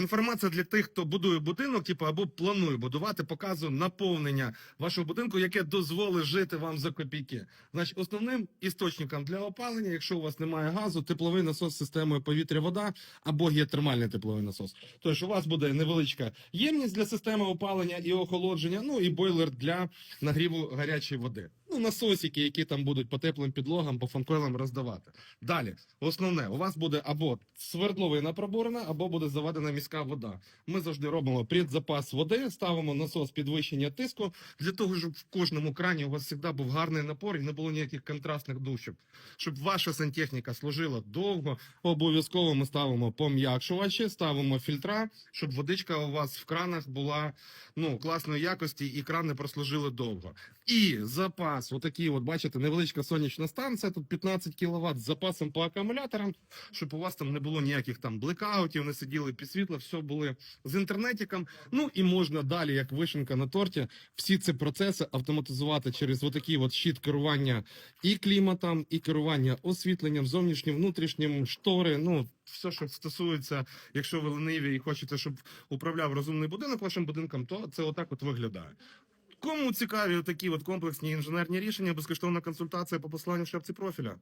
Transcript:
Інформація для тих, хто будує будинок, типу, або планує будувати, показує наповнення вашого будинку, яке дозволить жити вам за копійки. Значить, основним істочником для опалення, якщо у вас немає газу, тепловий насос з системою повітря-вода або геотермальний тепловий насос. Тобто у вас буде невеличка ємність для системи опалення і охолодження, ну і бойлер для нагріву гарячої води. Ну, насосики, які там будуть по теплим підлогам, по фанкойлам роздавати. Далі, основне, у вас буде або свердловина пробурена, або буде заведена міська вода. Ми завжди робимо предзапас води, ставимо насос підвищення тиску для того, щоб в кожному крані у вас завжди був гарний напор і не було ніяких контрастних душів. Щоб ваша сантехніка служила довго, обов'язково ми ставимо пом'якшувачі, ставимо фільтра, щоб водичка у вас в кранах була ну, класної якості і крани прослужили довго. І запас, отакий, от бачите, невеличка сонячна станція, тут 15 кВт з запасом по акумуляторам, щоб у вас там не було ніяких там блекаутів, не сиділи під світло, все були з інтернетиком. Ну і можна далі, як вишенка на торті, всі ці процеси автоматизувати через отакий от щит керування і кліматом, і керування освітленням, зовнішнім, внутрішнім, штори. Ну все, що стосується, якщо ви лениві і хочете, щоб управляв розумний будинок вашим будинком, то це отак от виглядає. Кому цікаві такі от комплексні інженерні рішення, безкоштовна консультація по посланню в шапці профіля.